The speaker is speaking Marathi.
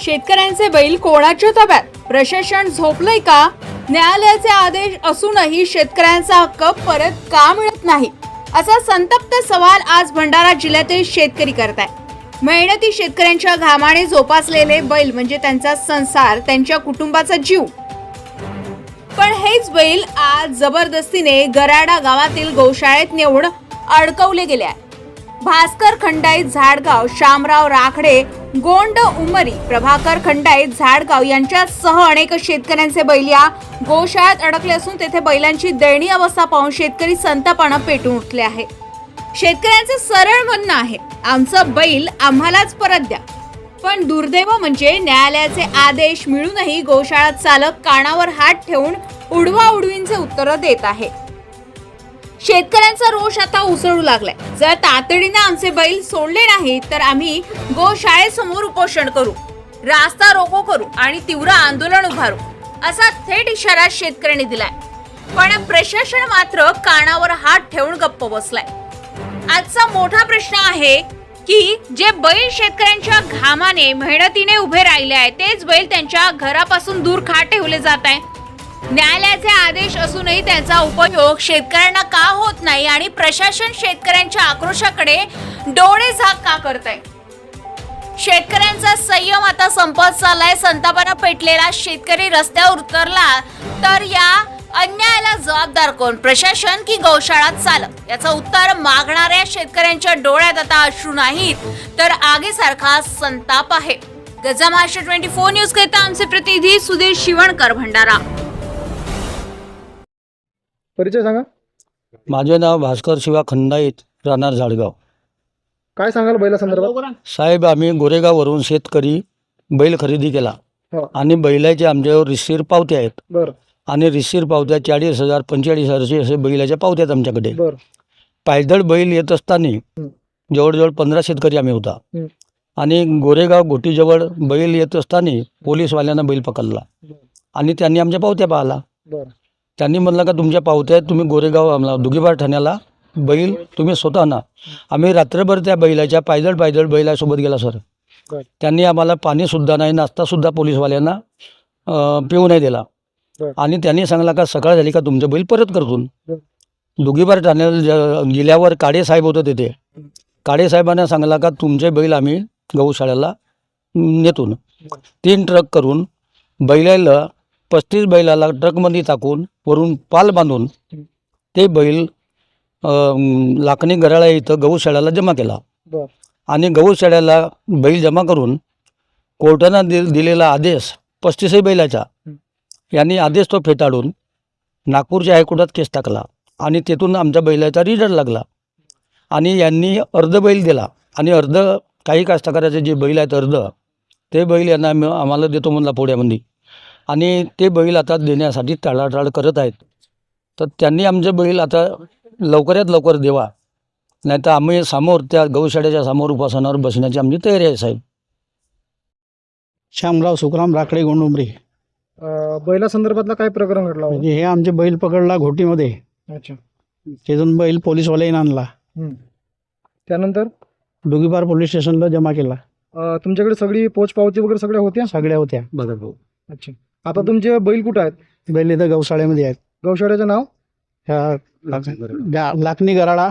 शेतकऱ्यांचे बैल कोणाच्या ताब्यात? प्रशासन झोपलंय का? न्यायालयाचे आदेश असूनही शेतकऱ्यांचा हक्क परत का मिळत नाही? असा संतप्त सवाल आज भंडारा जिल्ह्यातील शेतकरी करत आहे मेहनती शेतकऱ्यांच्या घामाने जोपासलेले बैल म्हणजे त्यांचा संसार त्यांच्या कुटुंबाचा जीव. पण हेच बैल आज जबरदस्तीने गराडा गावातील गौशाळेत नेऊन अडकवले गेले आहे भास्कर खंडाईत झाडगाव शामराव राखडे गोंड उमरी प्रभाकर खंडाईत झाडगाव यांच्यासह अनेक शेतकऱ्यांचे बैल या गोशाळेत अडकले असून तेथे बैलांची दयनीय अवस्था पाहून शेतकरी संतापानं पेटून उठले आहे शेतकऱ्यांचं सरळ म्हणणं आहे आमचं बैल आम्हालाच परत द्या. पण दुर्दैव म्हणजे न्यायालयाचे आदेश मिळूनही गोशाळा चालक कानावर हात ठेवून उडवा उडवींचे उत्तर देत आहे शेतकऱ्यांचा रोष आता उसळू लागलाय. जर तातडीने आमचे बैल सोडले नाही तर आम्ही गोशाळेसमोर उपोषण करू रास्ता रोको करू आणि तीव्र आंदोलन उभारू असा थेट इशारा शेतकऱ्यांनी दिलाय. पण प्रशासन मात्र कानावर हात ठेवून गप्प बसलाय. आजचा मोठा प्रश्न आहे की जे बैल शेतकऱ्यांच्या घामाने मेहनतीने उभे राहिले आहे तेच बैल त्यांच्या घरापासून दूर खा ठेवले जात आहे न्यायालयाचे आदेश असूनही त्याचा उपयोग शेतकऱ्यांना का होत नाही आणि प्रशासन शेतकऱ्यांच्या आक्रोशाकडे डोळे झाक का करत आहे शेतकऱ्यांचा संयम आता संपत चाललाय. संतापानं पेटलेला शेतकरी रस्त्यावर उतरला तर या अन्यायाला जबाबदार कोण? प्रशासन की गौशाळा चालक? याचं उत्तर मागणाऱ्या शेतकऱ्यांच्या डोळ्यात आता अश्रू नाहीत तर आगीसारखा संताप आहे. Gaja Maharashtra twenty four news करिता आमचे प्रतिनिधी सुधीर शिवणकर भंडारा. परिचय सांगा. माझे नाव भास्कर शिवा खंडाईत राहणार झाडगाव. काय सांगाल बैला संदर्भात साहेब आम्ही गोरेगाववरून शेतकरी बैल खरेदी केला. हो. आणि बैलाचे आमच्यावर रिसीर पावत्या आहेत. बर. आणि रिसीर पावत्या चाळीस हजार पंचेचाळीस हजारचे असे बैलाच्या पावत्या आहेत आमच्याकडे. बर. पायदळ बैल येत असताना जवळजवळ पंधरा शेतकरी आम्ही होता. आणि गोरेगाव घोटीजवळ बैल येत असताना पोलीसवाल्यांना बैल पकडला. आणि त्यांनी आमच्या पावत्या पाहिला बर. त्यांनी म्हणलं का तुमच्या पावत्या आहेत तुम्ही गोरेगाव आम्हाला दुगीबार ठाण्याला बैल तुम्ही स्वतः ना आम्ही रात्रभर त्या बैलाच्या पायदळ पायदळ बैलासोबत गेला सर. त्यांनी आम्हाला पाणीसुद्धा नाही नाश्तासुद्धा पोलीसवाल्यांना पिऊ नाही दिला. आणि त्यांनी सांगला का सकाळ झाली का तुमचं बैल परत करतून. बर. दुगीबार ठाण्याला गेल्यावर काळे साहेब होतं तिथे. काळे साहेबांना सांगला का तुमचे बैल आम्ही गौशाळेला नेतून तीन ट्रक करून बैलाला पस्तीस बैलाला ट्रकमध्ये टाकून वरून पाल बांधून ते बैल लाखणी गराळा इथं गौशाळ्याला जमा केला. आणि गौशाळ्याला बैल जमा करून कोर्टानं दि दिलेला आदेश पस्तीसही बैलाचा यांनी आदेश तो फेटाळून नागपूरच्या हायकोर्टात केस टाकला आणि तेथून आमच्या बैलाचा रिझल्ट लागला. आणि यांनी अर्ध बैल दिला आणि अर्ध काही कास्तकाराचे जे बैल आहेत अर्ध ते बैल यांना आम्ही- आम्हाला देतो म्हणला पोड्यामध्ये आणि ते बैल आता देण्यासाठी टाळाटाळ करत आहेत. तर त्यांनी आमचे बैल आता लवकरात लवकर देवा. नाही तर आम्ही समोर त्या गौशाळेच्या समोर उपासनावर बसण्याची आमची तयारी आहे साहेब. श्यामराव सुखराम राकडे गोंडुंबरी. बैला संदर्भातला काय प्रकरण घडला होता? म्हणजे हे आमचे बैल पकडला घोटीमध्ये. अच्छा. तिथून बैल पोलीसवाल्याने आणला. त्यानंतर? डुगीपार पोलीस स्टेशनला जमा केला. तुमच्याकडे सगळी पोच पावती वगैरे सगळ्या होत्या? सगळ्या होत्या. बघा भाऊ अच्छा. आता तुमचे बैल कुठं आहेत? बैल इथं गौशाळेमध्ये आहेत. गौशाळेचं नाव? ह्या ला- लाखनी गराडा